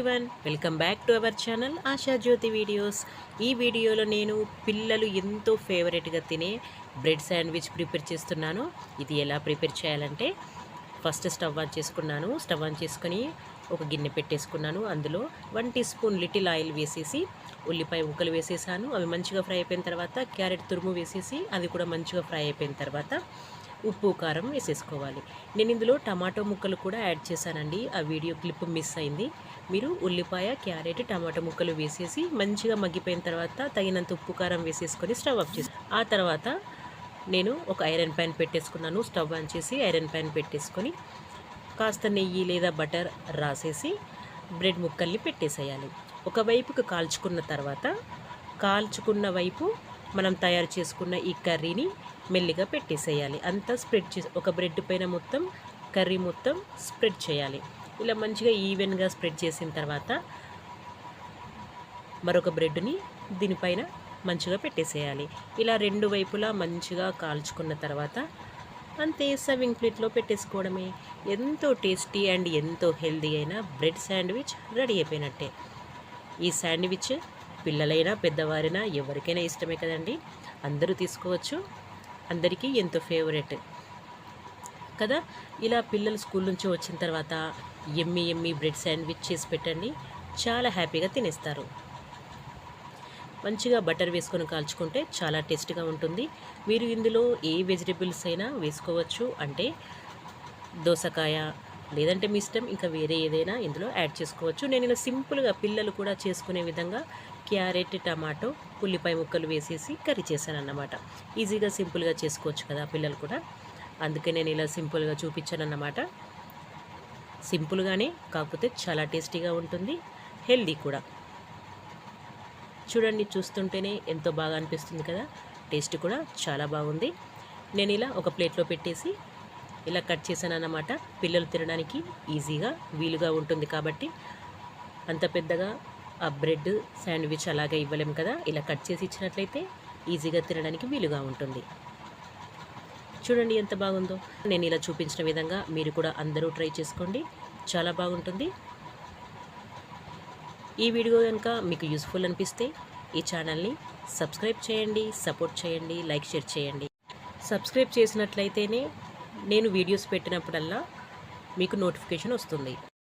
Everyone welcome back to our channel Asha Jyothi videos ఈ వీడియోలో నేను పిల్లలు ఎంతో ఫేవరెట్గా తినే బ్రెడ్ శాండ్విచ్ ప్రిపేర్ చేస్తున్నాను. ఇది ఎలా ప్రిపేర్ చేయాలంటే ఫస్ట్ స్టవ్ ఆన్ చేసుకున్నాను. స్టవ్ ఆన్ చేసుకొని ఒక గిన్నె పెట్టేసుకున్నాను. అందులో one teaspoon little oil వేసేసి ఉల్లిపాయ ముక్కలు వేసేసాను. అవి మంచిగా ఫ్రై అయిపోయిన తర్వాత క్యారెట్ తురుము వేసేసి అది కూడా మంచిగా ఫ్రై అయిపోయిన తర్వాత ఉప్పు కారం వేసేసుకోవాలి. నేను ఇందులో టమాటో ముక్కలు కూడా యాడ్ చేశానండి. ఆ వీడియో క్లిప్ మిస్ అయింది. మీరు ఉల్లిపాయ క్యారెట్ టమాటో ముక్కలు వేసేసి మంచిగా మగ్గిపోయిన తర్వాత తగినంత ఉప్పు కారం వేసేసుకొని స్టవ్ ఆఫ్ చేసి ఆ తర్వాత నేను ఒక ఐరన్ ప్యాన్ పెట్టేసుకున్నాను. స్టవ్ ఆన్ చేసి ఐరన్ ప్యాన్ పెట్టేసుకొని కాస్త నెయ్యి లేదా బటర్ రాసేసి బ్రెడ్ ముక్కల్ని పెట్టేసేయాలి. ఒకవైపుకు కాల్చుకున్న తర్వాత కాల్చుకున్న వైపు మనం తయారు చేసుకున్న ఈ కర్రీని మెల్లిగా పెట్టేసేయాలి. అంతా స్ప్రెడ్ చేసి ఒక బ్రెడ్ పైన మొత్తం కర్రీ మొత్తం స్ప్రెడ్ చేయాలి. ఇలా మంచిగా ఈవెన్గా స్ప్రెడ్ చేసిన తర్వాత మరొక బ్రెడ్ని దీనిపైన మంచిగా పెట్టేసేయాలి. ఇలా రెండు వైపులా మంచిగా కాల్చుకున్న తర్వాత అంతే సర్వింగ్ ప్లేట్లో పెట్టేసుకోవడమే. ఎంతో టేస్టీ అండ్ ఎంతో హెల్దీ అయిన బ్రెడ్ శాండ్విచ్ రెడీ అయిపోయినట్టే. ఈ శాండ్విచ్ పిల్లలైనా పెద్దవారైనా ఎవరికైనా ఇష్టమే కదండి. అందరూ తీసుకోవచ్చు. అందరికీ ఎంతో ఫేవరెట్. కదా? ఇలా పిల్లలు స్కూల్ నుంచి వచ్చిన తర్వాత ఎమ్మి ఎమ్మి బ్రెడ్ శాండ్విచ్ చేసి పెట్టండి. చాలా హ్యాపీగా తినేస్తారు. మంచిగా బటర్ వేసుకొని కాల్చుకుంటే చాలా టేస్ట్గా ఉంటుంది. మీరు ఇందులో ఏ వెజిటేబుల్స్ అయినా వేసుకోవచ్చు. అంటే దోసకాయ లేదంటే మీ ఇష్టం ఇంకా వేరే ఏదైనా ఇందులో యాడ్ చేసుకోవచ్చు. నేను ఇలా సింపుల్గా పిల్లలు కూడా చేసుకునే విధంగా క్యారెట్ టమాటో ఉల్లిపాయ ముక్కలు వేసేసి కర్రీ చేశాను అన్నమాట ఈజీగా సింపుల్గా చేసుకోవచ్చు కదా పిల్లలు కూడా. అందుకే నేను ఇలా సింపుల్గా చూపించాను అన్నమాట సింపుల్గానే కాకపోతే చాలా టేస్టీగా ఉంటుంది హెల్దీ కూడా. చూడండి చూస్తుంటేనే ఎంతో బాగా అనిపిస్తుంది కదా టేస్ట్ కూడా చాలా బాగుంది. నేను ఇలా ఒక ప్లేట్లో పెట్టేసి ఇలా కట్ చేశాను అన్నమాట పిల్లలు తినడానికి ఈజీగా వీలుగా ఉంటుంది కాబట్టి అంత పెద్దగా ఆ బ్రెడ్ శాండ్విచ్ అలాగే ఇవ్వలేము కదా. ఇలా కట్ చేసి ఇచ్చినట్లయితే ఈజీగా తినడానికి వీలుగా ఉంటుంది. చూడండి ఎంత బాగుందో. నేను ఇలా చూపించిన విధంగా మీరు కూడా అందరూ ట్రై చేసుకోండి. చాలా బాగుంటుంది. ఈ వీడియో కనుక మీకు యూస్ఫుల్ అనిపిస్తే ఈ ఛానల్ని సబ్స్క్రైబ్ చేయండి సపోర్ట్ చేయండి లైక్ షేర్ చేయండి. సబ్స్క్రైబ్ చేసినట్లయితేనే నేను వీడియోస్ పెట్టినప్పుడల్లా మీకు నోటిఫికేషన్ వస్తుంది.